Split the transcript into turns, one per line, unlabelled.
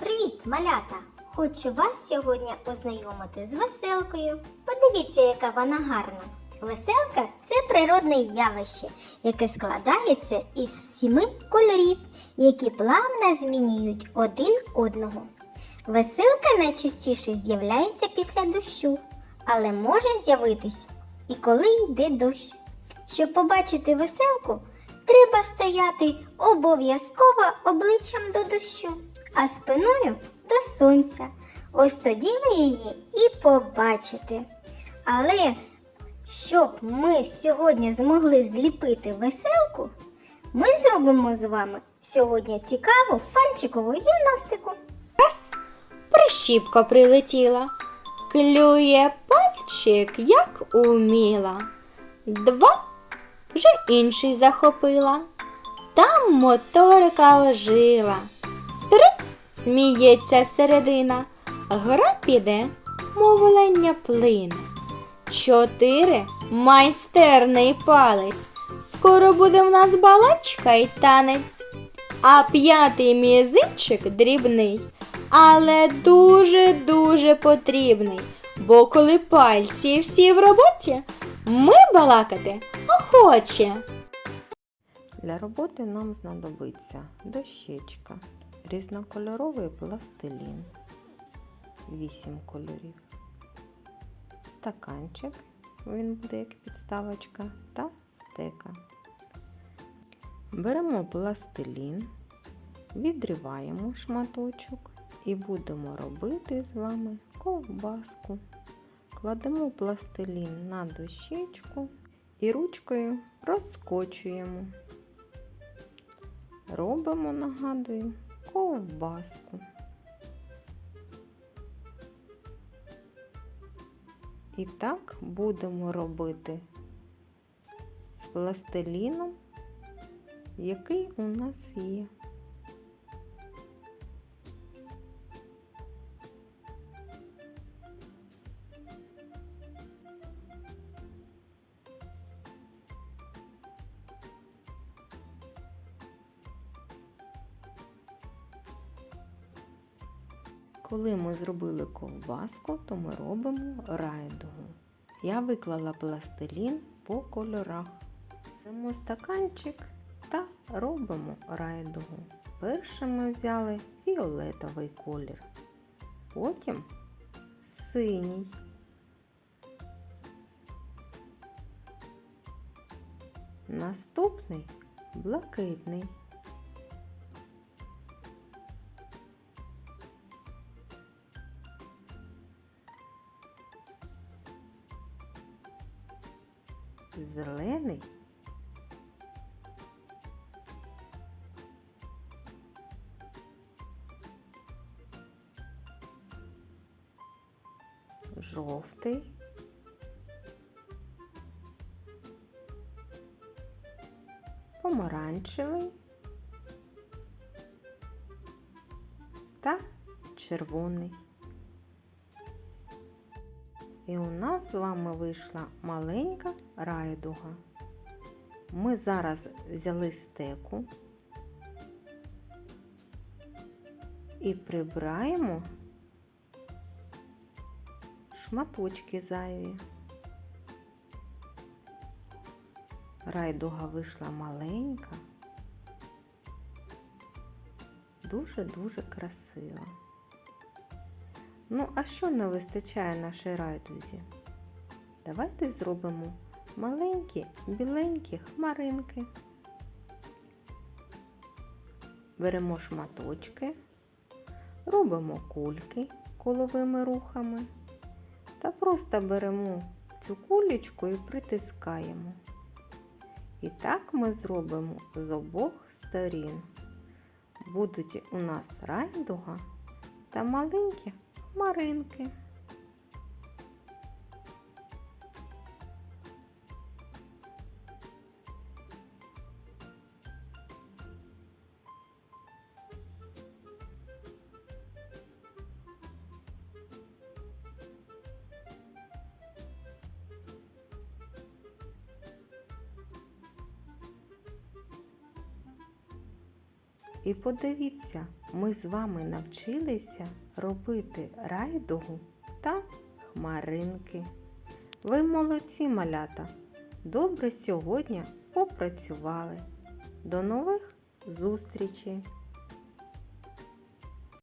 Привіт, малята! Хочу вас сьогодні ознайомити з веселкою. Подивіться, яка вона гарна. Веселка це природне явище, яке складається із сіми кольорів, які плавно змінюють один одного. Веселка найчастіше з'являється після дощу, але може з'явитись і коли йде дощ. Щоб побачити веселку, треба стояти обов'язково обличчям до дощу, а спиною до сонця. Ось тоді ви її і побачите. Але щоб ми сьогодні змогли зліпити веселку, ми зробимо з вами сьогодні цікаву пальчикову гімнастику.
Прищіпка прилетіла, клює пальчик, як уміла. Два вже інший захопила. Там моторика ожила. Три сміється середина. Гра піде, мовлення плине. Чотири майстерний палець. Скоро буде в нас балачка й танець. А п'ятий мізинчик дрібний, але дуже-дуже потрібний. Бо коли пальці всі в роботі, ми балакати охоче.
Для роботи нам знадобиться дощечка, різнокольоровий пластилін, 8 кольорів, стаканчик, він буде як підставочка, та стека. Беремо пластилін, відриваємо шматочок і будемо робити з вами ковбаску. Кладемо пластилін на дощечку і ручкою розкочуємо. Робимо, нагадую, ковбаску. І так будемо робити з пластиліном, який у нас є. Коли ми зробили ковбаску, то ми робимо райдугу. Я виклала пластилін по кольорах. Беремо стаканчик та робимо райдугу. Перше ми взяли фіолетовий колір, потім синій. Наступний блакитний. Зелений. Жовтий. Помаранчевий та червоний. І у нас з вами вийшла маленька райдуга. Ми зараз взяли стеку і прибираємо шматочки зайві. Райдуга вийшла маленька, дуже-дуже красива. Ну, а що не вистачає нашій райдузі? Давайте зробимо маленькі біленькі хмаринки. Беремо шматочки, робимо кульки коловими рухами та просто беремо цю кулечку і притискаємо. І так ми зробимо з обох сторін. Будуть у нас райдуга та маленькі хмаринки. І подивіться, ми з вами навчилися робити райдугу та хмаринки. Ви молодці, малята! Добре сьогодні попрацювали. До нових зустрічей!